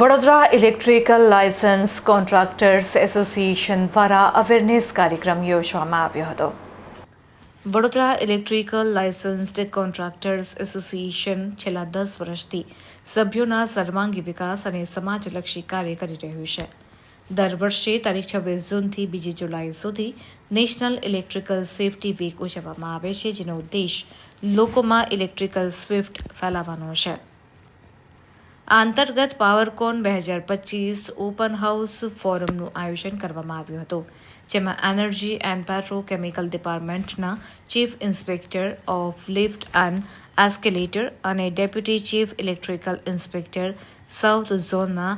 Vadodara electrical license contractors association દ્વારા awareness કાર્યક્રમ યોજવામાં આવ્યો હતો. Vadodara electrical licensed contractors association છેલ્લા દસ વર્ષથી સભ્યોના સર્વાંગી વિકાસ અને સમાજલક્ષી કાર્ય કરી રહ્યું છે. દર વર્ષે તારીખ છવ્વીસ જૂનથી બીજી જુલાઈ સુધી નેશનલ ઇલેક્ટ્રિકલ સેફટી વીક ઉજવવામાં આવે છે, જેનો ઉદ્દેશ લોકોમાં ઇલેક્ટ્રિકલ સ્વિફ્ટ ફેલાવવાનો છે. આ પાવરકોન બે હજાર પચીસ ઓપન હાઉસ ફોરમનું આયોજન કરવામાં આવ્યું હતું, જેમાં energy and petrochemical ડિપાર્ટમેન્ટના chief inspector of lift and escalator અને deputy chief electrical inspector south ઝોનના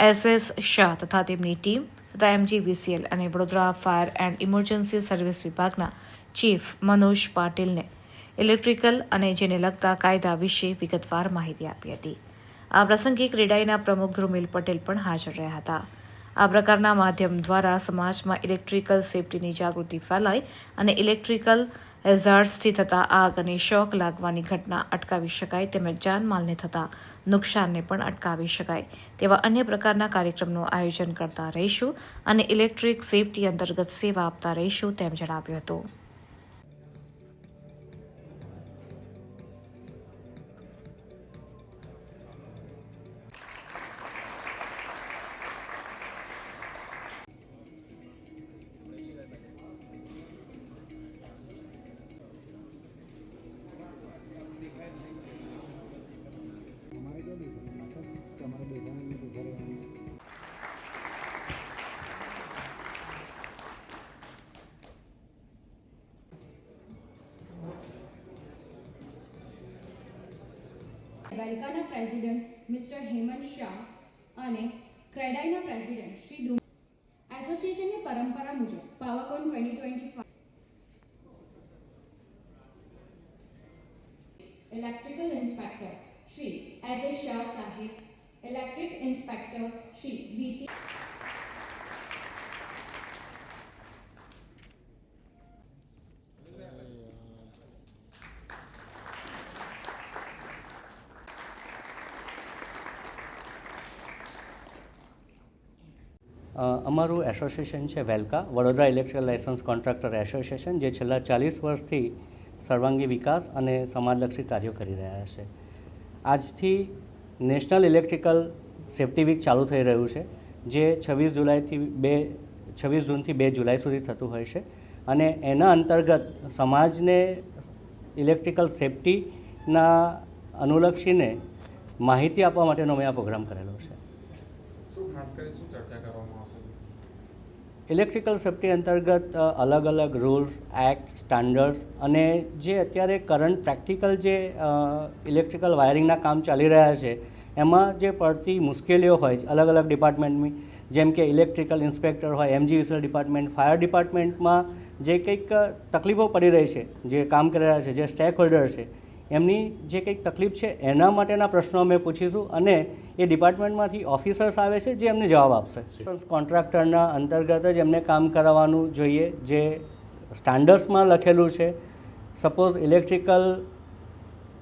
એસ એસ શાહ તથા તેમની ટીમ તથા એમજીવીસીએલ અને Vadodara fire and emergency service વિભાગના ચીફ મનોજ પાટીલને ઇલેક્ટ્રિકલ અને જેને લગતા કાયદા વિશે વિગતવાર માહિતી આપી હતી. આ પ્રસંગે ક્રેડાઈના પ્રમુખ ધ્રુમિલ પટેલ પણ હાજર રહ્યા હતા. આ પ્રકારના માધ્યમ દ્વારા સમાજમાં ઇલેક્ટ્રિકલ સેફટીની જાગૃતિ ફેલાય અને ઇલેક્ટ્રિકલ હેઝાર્ડ્સથી થતા આગ અને શોક લાગવાની ઘટના અટકાવી શકાય તેમજ જાનમાલને થતા નુકસાનને પણ અટકાવી શકાય તેવા અન્ય પ્રકારના કાર્યક્રમનું આયોજન કરતા રહીશું અને ઇલેક્ટ્રિક સેફટી અંતર્ગત સેવા આપતા રહીશું તેમ જણાવ્યું હતું. વેલકાના પ્રેસિડેન્ટ મિસ્ટર હેમંત શાહ અને ક્રેડાઈના પ્રેસિડેન્ટ શ્રી દુ એસોસિએશનની પરંપરા મુજબ પાવાકોન twenty twenty electrical inspector Shri S Shah સાહેબ, ઇલેક્ટ્રિક ઇન્સ્પેક્ટર શ્રી વીસી અમારું એસોસિએશન છે વેલકા, Vadodara electrical license contractor association, જે છેલ્લા ચાલીસ વર્ષથી સર્વાંગી વિકાસ અને સમાજલક્ષી કાર્યો કરી રહ્યા છે. આજથી નેશનલ ઇલેક્ટ્રિકલ સેફ્ટી વીક ચાલુ થઈ રહ્યું છે, જે છવ્વીસ જુલાઈથી બે, છવ્વીસ જૂનથી બે જુલાઈ સુધી થતું હોય છે. અને એના અંતર્ગત સમાજને ઇલેક્ટ્રિકલ સેફ્ટીના અનુલક્ષીને માહિતી આપવા માટેનો મેં આ પ્રોગ્રામ કરેલો છે. ઇલેક્ટ્રિકલ સેફ્ટી અંતર્ગત અલગ અલગ રૂલ્સ એક્ટ સ્ટાન્ડર્ડ્સ અને જે અત્યારે કરંટ પ્રેક્ટિકલ જે ઇલેક્ટ્રિકલ વાયરિંગના કામ ચાલી રહ્યા છે, એમાં જે પડતી મુશ્કેલીઓ હોય છે અલગ અલગ ડિપાર્ટમેન્ટની જેમ કે ઇલેક્ટ્રિકલ ઇન્સ્પેક્ટર હોય એમજીવીસીએલ ડિપાર્ટમેન્ટ ફાયર ડિપાર્ટમેન્ટમાં જે કંઈક તકલીફો પડી રહી છે, જે કામ કરી રહ્યા છે, જે સ્ટેક હોલ્ડર છે એમની જે કંઈક તકલીફ છે એના માટેના પ્રશ્નો અમે પૂછીશું અને એ ડિપાર્ટમેન્ટમાંથી ઓફિસર્સ આવે છે જે એમને જવાબ આપશે. કોન્ટ્રાક્ટરના અંતર્ગત જ એમને કામ કરાવવાનું જોઈએ. જે સ્ટાન્ડર્ડ્સમાં લખેલું છે સપોઝ ઇલેક્ટ્રિકલ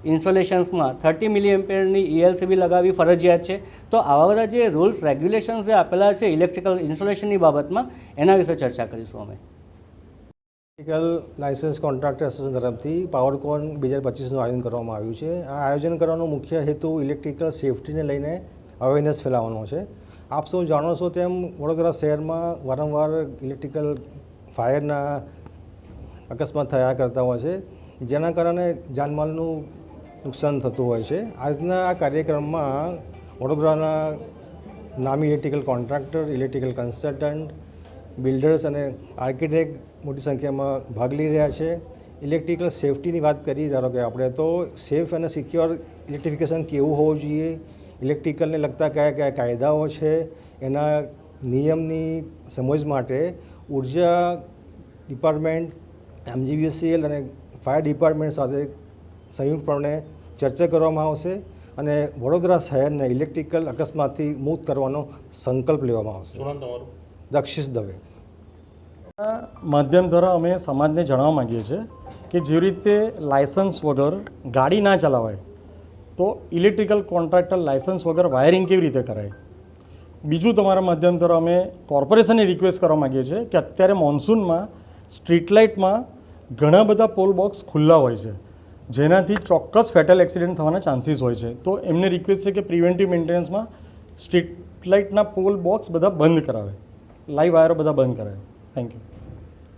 ઇન્સ્ટોલેશન્સમાં થર્ટી મિલી એમ્પિયરની ઈએલસીબી લગાવવી ફરજિયાત છે તો આવા બધા જે રૂલ્સ રેગ્યુલેશન્સ જે આપેલા છે ઇલેક્ટ્રિકલ ઇન્સ્ટોલેશનની બાબતમાં એના વિશે ચર્ચા કરીશું અમે. ઇલેક્ટ્રિકલ લાયસન્સ કોન્ટ્રાક્ટર એસોસિએશન તરફથી પાવરકોન બે હજાર પચીસનું આયોજન કરવામાં આવ્યું છે. આ આયોજન કરવાનો મુખ્ય હેતુ ઇલેક્ટ્રિકલ સેફટીને લઈને અવેરનેસ ફેલાવવાનો છે. આપ સૌ જાણો છો તેમ વડોદરા શહેરમાં વારંવાર ઇલેક્ટ્રિકલ ફાયરના અકસ્માત થયા કરતા હોય છે, જેના કારણે જાનમાલનું નુકસાન થતું હોય છે. આજના આ કાર્યક્રમમાં વડોદરાના નામી electrical contractor, electrical consultant builders અને આર્કિટેક્ટ મોટી સંખ્યામાં ભાગ લઈ રહ્યા છે. ઇલેક્ટ્રિકલ સેફટીની વાત કરીએ ધારો કે આપણે તો સેફ અને સિક્યોર ઇલેક્ટ્રિફિકેશન કેવું હોવું જોઈએ? ઇલેક્ટ્રિકલને લગતા કયા કયા કાયદાઓ છે? એના નિયમની સમજ માટે ઊર્જા ડિપાર્ટમેન્ટ એમજીવીસીએલ અને ફાયર ડિપાર્ટમેન્ટ સાથે સંયુક્તપણે ચર્ચા કરવામાં આવશે અને વડોદરા શહેરને ઇલેક્ટ્રિકલ અકસ્માતથી મુક્ત કરવાનો સંકલ્પ લેવામાં આવશે. દક્ષિશ દવે. માધ્યમ દ્વારા અમે સમાજને જણાવવા માંગીએ છીએ કે જેવી રીતે લાયસન્સ વગર ગાડી ના ચલાવાય, તો ઇલેક્ટ્રિકલ કોન્ટ્રાક્ટર લાયસન્સ વગર વાયરિંગ કેવી રીતે કરાય? બીજું, તમારા માધ્યમ દ્વારા અમે કોર્પોરેશનને રિક્વેસ્ટ કરવા માગીએ છીએ કે અત્યારે મોન્સૂનમાં સ્ટ્રીટ લાઇટમાં ઘણા બધા પોલ બોક્સ ખુલ્લા હોય છે, જેનાથી ચોક્કસ ફેટલ એક્સિડન્ટ થવાના ચાન્સીસ હોય છે. તો એમને રિક્વેસ્ટ છે કે પ્રિવેન્ટિવ મેન્ટેનન્સમાં સ્ટ્રીટ લાઇટના પોલ બોક્સ બધા બંધ કરાવે લાઈવ વાયરો બધા બંધ કરાવે. Thank you.